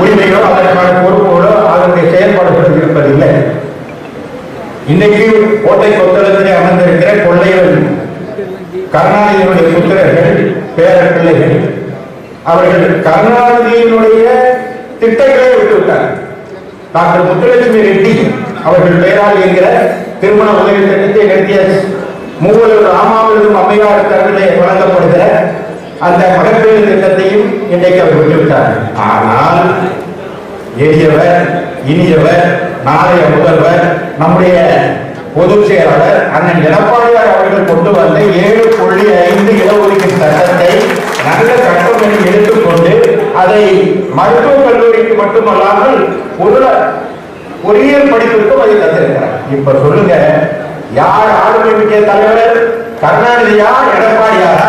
உரிமைகளோ அதற்கான பொறுப்புகளோ அதனுடைய செயல்பாடுகள் இருப்பதில்லை. இன்னைக்கு கோட்டை கொத்தளத்திலே அமர்ந்திருக்கிற கொள்ளைகள் கருணாநிதியினுடைய புத்திரர்கள் பேர பிள்ளைகள் அவர்கள் கருணாநிதியினுடைய திட்டங்களை விட்டுவிட்டார். டாக்டர் முத்துலட்சுமி ரெட்டி அவர்கள் பெயரால் என்கிற திருமண உதவி திட்டத்தை நடத்திய மூவலூர் ராமாவிலும் அம்மையார் தரப்பிலே வழங்கப்படுகிற அந்த மகப்பேறு திட்டத்தையும் இன்றைக்கு அவர் விட்டுவிட்டார். ஆனால் எளியவர் இனியவர் நாளைய முதல்வர் நம்முடைய பொதுச் செயலாளர் அண்ணன் எடப்பாடியார் அவர்கள் கொண்டு வந்த ஏழு புள்ளி ஐந்து இடஒதுக்கீடு சட்டத்தை நல்ல சட்டம் என்று எடுத்துக்கொண்டு அதை மருத்துவக் கல்லூரிக்கு மட்டுமல்லாமல் பொருள பொறியியல் படிப்பிற்கும் அதை தந்திருக்கிறார். இப்ப சொல்லுங்க யார் ஆளுமை தலைவர் கருணாநிதியா எடப்பாடியாரா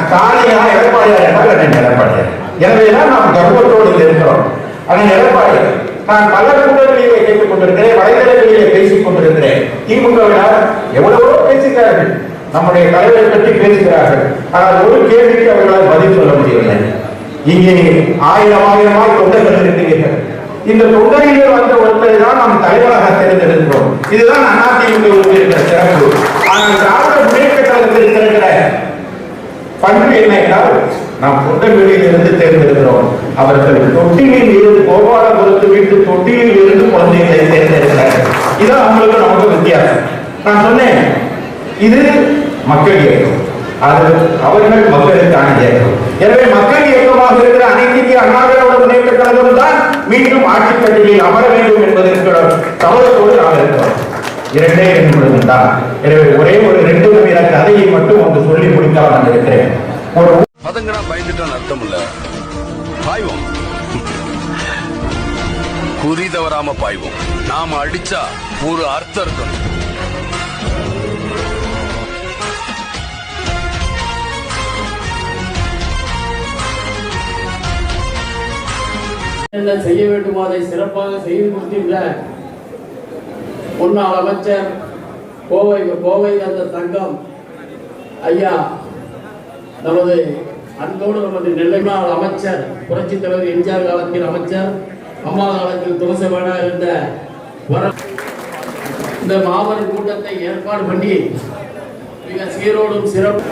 ஸ்டாலினா எடப்பாடியார் என்றால் அண்ணன் எடப்பாடியார் எனவேதான் நாம் கர்வத்தோடு இங்க இருக்கிறோம் ஆனால் எடப்பாடியார் நான் பல கூட்டங்களிலே கேட்டுக் கொண்டிருக்கிறேன் வலைதளங்களிலே பேசிக் கொண்டிருக்கிறேன். திமுகவினர் எவ்வளவோ பேசுகிறார்கள். நம்முடைய தலைவரை பற்றி பேசுகிறார்கள். ஆனால் ஒரு கேள்விக்கு அவர்களால் பதில் சொல்ல முடியவில்லை. இங்கே ஆயிரம் ஆயிரமாய் தொண்டர்கள் இருக்கிறீர்கள். இந்த தொண்டரிலே வந்த ஒருத்தரை தான் நாம் தலைவராக தேர்ந்தெடுக்கிறோம். இதுதான் அதிமுக இருக்கிற சிறப்பு ஆனால் திராவிட முன்னேற்ற கழகத்தில் இருக்கிற பண்பு என்ன என்றால் நாம் தொண்டர்களில் இருந்து தேர்ந்தெடுக்கிறோம். அவர்கள் தொட்டிலில் இருந்து கோபாலபுரத்து வீட்டு தொட்டிலில் இருந்து குழந்தைகளை தேர்ந்தெடுக்கிறார்கள். இதான் அவங்களுக்கு நமக்கு வித்தியாசம். நான் சொன்னேன் இது மக்கள் இயக்கம். அது அவர்கள் மக்களுக்கான இயக்கம். எனவே மக்கள் இயக்கமாக இருக்கிற அனைத்து இந்திய அண்ணா திராவிட முன்னேற்ற கழகம் தான் மீண்டும் ஆட்சி கட்டிலில் அமர வேண்டும் என்பதற்கு தவறத்தோடு நாம் இருக்கிறோம் இரண்டே ரெண்டு நிமிடம் தான் எனவே ஒரே ஒரு ரெண்டு நிமிட கதையை மட்டும் ஒன்று சொல்லி முடிக்கலாம் நான் இருக்கிறேன் ஒரு பதங்கடா பயந்துட்டான்னு அர்த்தம் இல்ல பாய்வோம். குறி தவறாம பாய்வோம். நாம அடிச்சா ஒரு அர்த்தம் இருக்கணும் என்ன செய்ய வேண்டுமோ அதை சிறப்பாக செய்து கொடுக்கின்ற முன்னாள் அமைச்சர் கோவை கோவை அந்த தங்கம். ஐயா நமது அன்போடு நமது நெல்லை மாவட்ட அமைச்சர் புரட்சித் தலைவர் எம்ஜிஆர் காலத்தில் அமைச்சர் அம்மா காலத்தில் துளசவேடா இருந்த வர இந்த மாபெரும் கூட்டத்தை ஏற்பாடு பண்ணி மிக சீரோடும் சிறப்பு